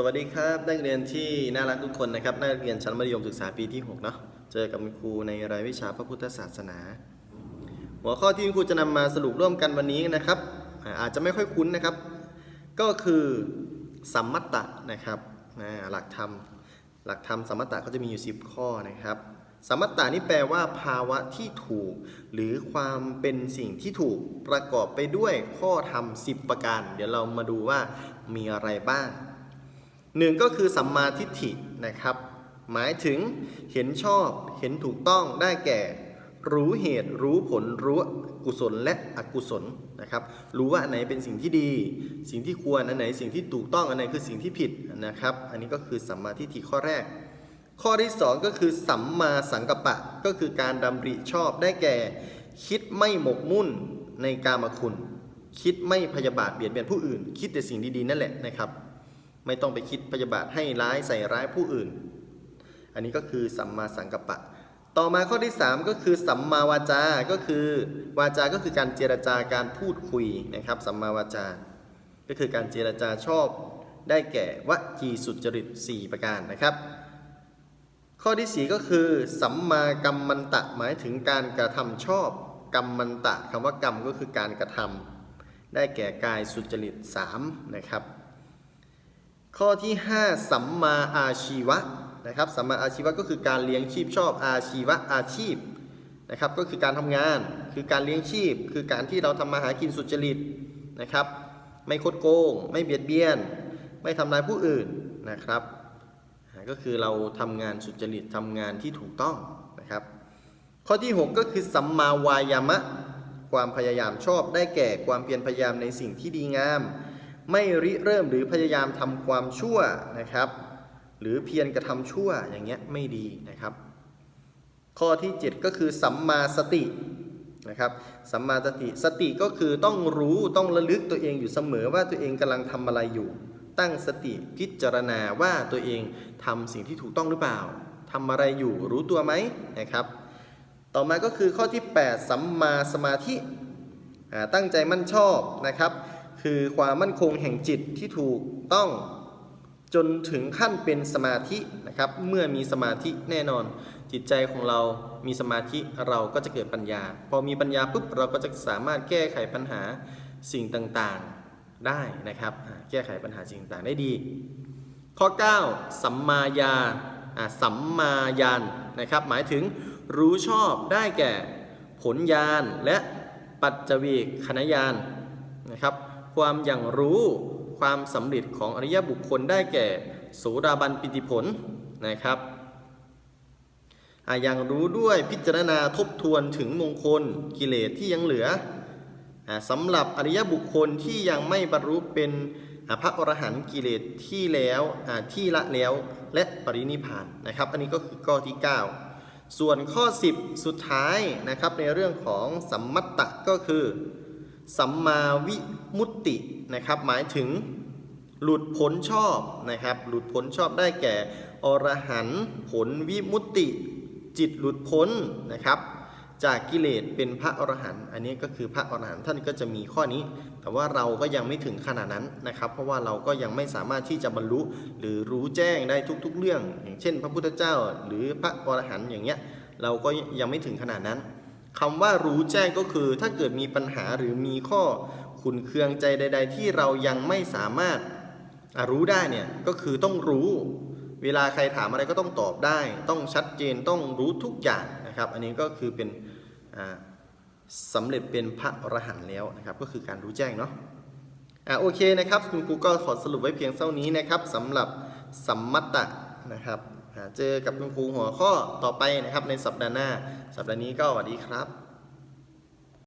สวัสดีครับนักเรียนที่น่ารักทุกคนนะครับนักเรียนชั้นมัธยมศึกษาปีที่6เนาะเจอกับคุณครูในรายวิชาพระพุทธศาสนา หัวข้อที่คุณครูจะนำมาสรุปร่วมกันวันนี้นะครับอาจจะไม่ค่อยคุ้นนะครับ ก็คือสัมมัตตะนะครับหลักธรรมหลักธรรมสัมมัตตะก็จะมีอยู่ 10 ข้อนะครับสัมมัตตานี่แปลว่าภาวะที่ถูก หรือความเป็นสิ่งที่ถูกประกอบไปด้วยข้อธรรม 10 ประการ เดี๋ยวเรามาดูว่ามีอะไรบ้าง หนึ่งก็คือสัมมาทิฏฐินะครับ หมายถึงเห็นชอบเห็นถูกต้องได้แก่ รู้เหตุรู้ผลรู้กุศลและอกุศลนะครับ รู้ว่าอันไหนเป็นสิ่งที่ดี สิ่งที่ควรอันไหนสิ่งที่ถูกต้องอันไหนคือสิ่งที่ผิดนะครับ อันนี้ก็คือสัมมาทิฏฐิข้อแรก ข้อที่สองก็คือสัมมาสังกัปปะก็คือการดำริชอบได้แก่ คิดไม่หมกมุ่นในกามคุณ คิดไม่พยาบาทเบียดเบียนผู้อื่น คิดแต่สิ่งดีๆนั่นแหละนะครับ ไม่ต้องไปคิดพยาบาทให้ร้ายใส่ร้ายผู้อื่น อันนี้ก็คือสัมมาสังกัปปะ ต่อมาข้อที่ 3 ก็คือสัมมาวาจา ก็คือวาจาก็คือการเจรจาการพูดคุยนะครับสัมมาวาจา ก็คือการเจรจาชอบได้แก่วจีสุจริต 4 ประการนะครับ ข้อที่ 4 ก็คือ สัมมากัมมันตะหมายถึงการกระทำชอบกัมมันตะคำว่ากรรมก็คือการกระทำได้แก่กายสุจริต 3 นะครับ ข้อที่ 5 สัมมาอาชีวะนะครับสัมมาอาชีวะก็คือการเลี้ยงชีพชอบอาชีวะอาชีพนะครับก็คือการทำงานคือการเลี้ยงชีพ คือการที่เราทำมาหากินสุจริตนะครับ ไม่คดโกง ไม่เบียดเบียน ไม่ทำลายผู้อื่นนะครับ ก็คือเราทำงานสุจริตทำงานที่ถูกต้องนะครับ ข้อที่ 6 ก็คือสัมมาวายามะ ความพยายามชอบได้แก่ความเพียรพยายามในสิ่งที่ดีงาม ไม่ริเริ่มหรือพยายามทำความชั่วนะครับ หรือเพียรกระทำชั่วอย่างเงี้ยไม่ดีนะครับ ข้อที่ 7 ก็คือสัมมาสตินะครับสัมมาสติสติก็คือต้องรู้ต้องระลึกตัวเองอยู่เสมอว่าตัวเองกำลังทำอะไรอยู่ ตั้งสติพิจารณาว่าตัวเองทำสิ่งที่ถูกต้องหรือเปล่าทำอะไรอยู่รู้ตัวไหมนะครับ ต่อมาก็คือข้อที่ 8 สัมมาสมาธิตั้งใจมั่นชอบนะครับ คือความมั่นคงแห่งจิตที่ถูกต้องจนถึงขั้นเป็นสมาธินะครับ เมื่อมีสมาธิแน่นอน จิตใจของเรามีสมาธิเราก็จะเกิดปัญญา พอมีปัญญาปุ๊บเราก็จะสามารถแก้ไขปัญหาสิ่งต่างๆได้นะครับ แก้ไขปัญหาสิ่งต่างๆได้ดี ข้อ 9 สัมมาญาสัมมาญาณนะครับ หมายถึงรู้ชอบได้แก่ผลญาณและปัจจวีคณญาณนะครับ ความอย่างรู้ความสำเร็จของอริยบุคคลได้แก่โสดาบันปิติผลนะครับอย่างรู้ด้วยพิจารณาทบทวนถึงมงคลกิเลสที่ยังเหลืออสำหรับอริยบุคคลที่ยังไม่บรรลุเป็นพระอรหันต์กิเลสที่แล้วที่ละแล้วและปรินิพพานนะครับ อันนี้ก็คือข้อที่ 9 ส่วนข้อ 10 สุดท้ายนะครับในเรื่องของสัมมัตตะก็คือ สัมมาวิมุตตินะครับหมายถึงหลุดพ้นชอบนะครับหลุดพ้นชอบได้แก่อรหันผลวิมุตติ จิตหลุดพ้นนะครับจากกิเลสเป็นพระอรหันต์อันนี้ก็คือพระอรหันต์ท่านก็จะมีข้อนี้ แต่ว่าเราก็ยังไม่ถึงขนาดนั้นนะครับ เพราะว่าเราก็ยังไม่สามารถที่จะบรรลุหรือรู้แจ้งได้ทุกๆเรื่อง อย่างเช่น พระพุทธเจ้าหรือพระอรหันต์อย่างเงี้ยเราก็ยังไม่ถึงขนาดนั้น คำว่ารู้แจ้งก็คือ ถ้าเกิดมีปัญหาหรือมีข้อขุนเคืองใจใด ๆ ที่เรายังไม่สามารถรู้ได้เนี่ยก็คือต้องรู้ เวลาใครถามอะไรก็ต้องตอบได้ ต้องชัดเจนต้องรู้ทุกอย่างนะครับ อันนี้ก็คือเป็นสำเร็จเป็นพระอรหันต์แล้วนะครับ ก็คือการรู้แจ้งเนาะอะโอเคนะครับคุณครูก็ขอสรุปไว้เพียงเท่านี้นะครับสำหรับสัมมัตตะนะครับ เจอกับคุณครูหัวข้อต่อไปนะครับในสัปดาห์หน้า สัปดาห์นี้ก็สวัสดีครับ